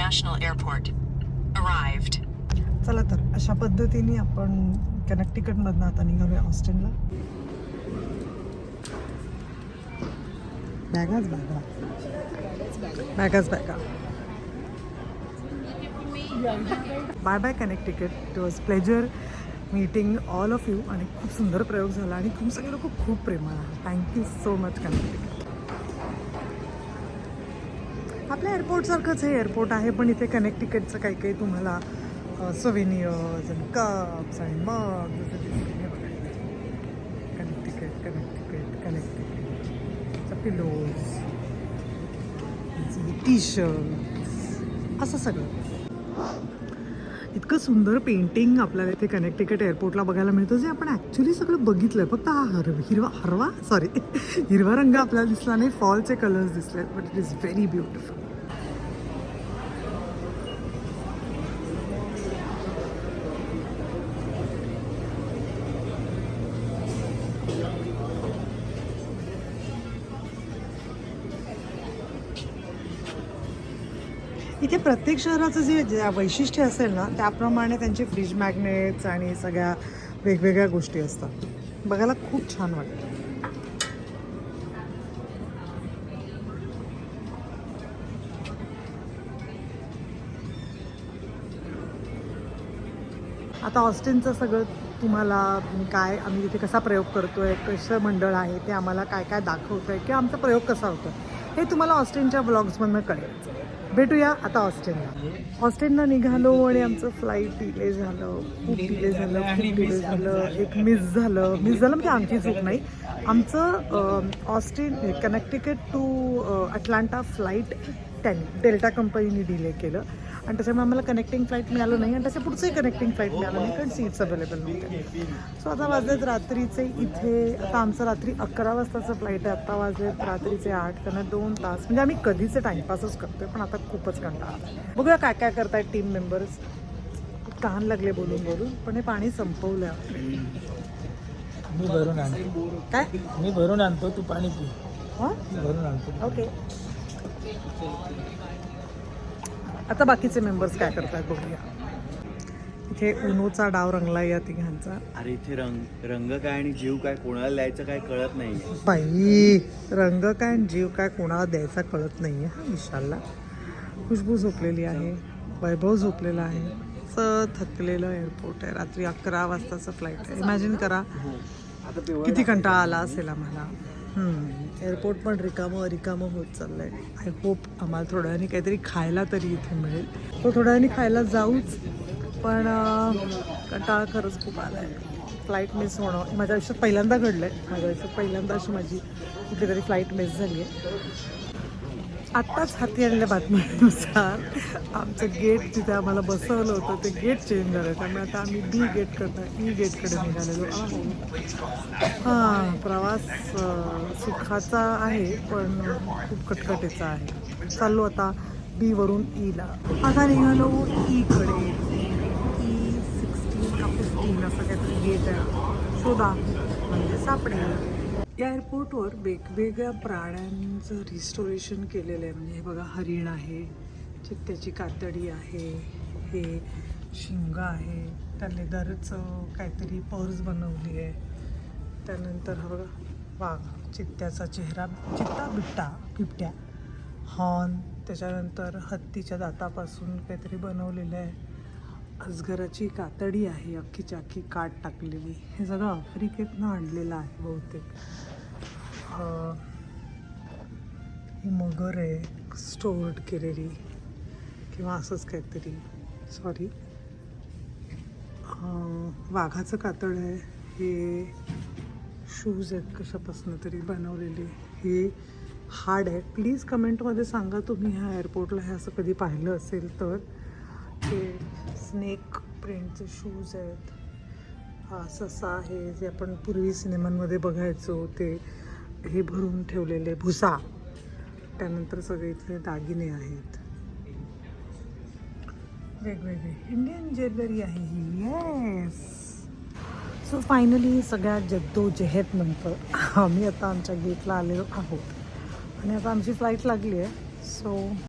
International Airport. Arrived. चला तर अशा पद्धतीने आपण कनेक्टिकटमधनं आता निघालोय ऑस्टिनला बॅगाच बॅगा बॅगाच बॅगा bye bye Connecticut it was pleasure meeting all of you आणि खूप सुंदर प्रयोग झाला आणि तुम्ही सगळे लोक खूप प्रेमळ आहात थँक्यू सो मच कनेक्टिकट आपल्या एअरपोर्टसारखंच हे एअरपोर्ट आहे पण इथे कनेक्टिकटचं काही काही तुम्हाला सोविनियर्स आणि कप्स आणि mug Connecticut Connecticut Connecticut pillows T shirt असं सगळं. इतकं सुंदर पेंटिंग आपल्याला इथे कनेक्टिकट एअरपोर्टला बघायला मिळतं. जे आपण ॲक्च्युली सगळं बघितलं फक्त हा हर हिरवा हरवा सॉरी हिरवा रंग आपल्याला दिसला नाही फॉलचे कलर्स दिसले but it is very beautiful इथे प्रत्येक शहराचं जे वैशिष्ट्य असेल ना त्याप्रमाणे त्यांचे फ्रीज मॅग्नेट्स आणि सगळ्या वेगवेगळ्या गोष्टी असतात. बघायला खूप छान वाटतं. आता ऑस्टिनचं सगळं तुम्हाला काय आम्ही तिथे कसा प्रयोग करतोय कसं मंडळ आहे ते आम्हाला काय काय दाखवतोय किंवा आमचा प्रयोग कसा होतो हे तुम्हाला ऑस्टिनच्या ब्लॉग्समधनं कळेल. भेटूया आता ऑस्टिनला ऑस्टिनला निघालो आणि आमचं फ्लाईट डिले झालं खूप डिले झालं खूप डिले झालं एक मिस झालं. मिस झालं म्हणजे आमची चूक नाही. आमचं Austin Connecticut to Atlanta flight त्यांनी डेल्टा कंपनीने डिले केलं. आणि त्याच्यामुळे आम्हाला कनेक्टिंग फ्लाईट मिळालं नाही आणि त्याच्या पुढचंही कनेक्टिंग फ्लाईट मिळालं नाही कारण सीट्स अवेलेबल नव्हते सो आता वाजलेत रात्रीचे इथे आता आमचं रात्री अकरा वाजताचं फ्लाईट आहे आता वाजलेत रात्रीचे आठ त्यांना दोन तास. म्हणजे आम्ही कधीचे टाईमपासच करतोय पण आता खूपच कंटाळा. बघूया काय काय करतायत टीम मेंबर्स तहान लागले बोलून बोलून पण हे पाणी संपवलं. मी भरून आणतो. काय? मी भरून आणतो तू पाणी पी. हां? भरून आणतो. ओके आता बाकीचे मेंबर्स काय करतात बघूया. इथे उनोचा डाव रंगला या तिघांचा. अरे इथे रंग रंग काय आणि जीव काय कोणाला लिहायचं काय कळत नाही बाई रंग काय आणि जीव काय कोणाला द्यायचा कळत नाही हा विशालला. खुशबू झोपलेली आहे वैभव झोपलेला आहे स थकलेलं एअरपोर्ट आहे. रात्री अकरा वाजताचं फ्लाईट आहे. इमॅजिन करा किती कंटाळा आला असेल आम्हाला. एअरपोर्ट पण रिकामं रिकामं होत चाललंय. आय होप आम्हाला थोड्या वेळाने काहीतरी खायला तरी इथे मिळेल. तो थोड्या वेळाने खायला जाऊच पण कंटाळा खरंच खूप आला आहे फ्लाईट मिस होणं हे माझ्या आयुष्यात पहिल्यांदा घडलं आहे माझ्या आयुष्यात पहिल्यांदा अशी माझी कुठली तरी फ्लाईट मिस झाली आहे आत्ताच हाती आणल्या बातमीनुसार आमचं गेट जिथे आम्हाला बसवलं होतं ते गेट चेंज झालं. त्यामुळे आता आम्ही बी गेट करता e ई गेटकडे निघालेलो आहोत. हां प्रवास सुखाचा आहे पण खूप कटकटीचा आहे. चाललो आता बी वरून e ईला आता निघालो ईकडे ई सिक्स्टीन का फिफ्टीन असं काहीतरी गेट आहे. शोधा. म्हणजे सापडेल. या एअरपोर्टवर वेगवेगळ्या प्राण्यांचं रिस्टोरेशन केलेलं आहे. म्हणजे हे बघा हरिण आहे चित्त्याची कातडी आहे हे शिंग आहे त्या लेदरचं काहीतरी पर्स बनवली आहे. त्यानंतर हा बघा वाघ चित्त्याचा चेहरा चित्ता बिट्टा बिबट्या हॉर्न त्याच्यानंतर हत्तीच्या दातापासून काहीतरी बनवलेलं आहे. अजगराची कातडी आहे अख्खीच्या अख्खी काट टाकलेली. हे सगळं आफ्रिकेतनं आणलेलं आहे बहुतेक. हा ही मगर आहे स्टोअर्ड केलेली. किंवा असंच काहीतरी. सॉरी वाघाचं कातड आहे. हे शूज आहेत कशापासून तरी बनवलेले. हे हार्ड आहे. प्लीज कमेंटमध्ये सांगा तुम्ही ह्या एअरपोर्टला हे असं कधी पाहिलं असेल तर. ते स्नेक प्रिंटचे शूज आहेत. हा ससा आहे जे आपण पूर्वी सिनेमांमध्ये बघायचो. ते हे भरून ठेवलेले भुसा. त्यानंतर सगळे इथले दागिने आहेत. वेगवेगळे. इंडियन ज्वेलरी आहे ही. येस सो फायनली सगळ्या जद्दोजहद नंतर आम्ही आता आमच्या गेटला आलेलो आहोत. आणि आता आमची फ्लाईट लागली आहे. सो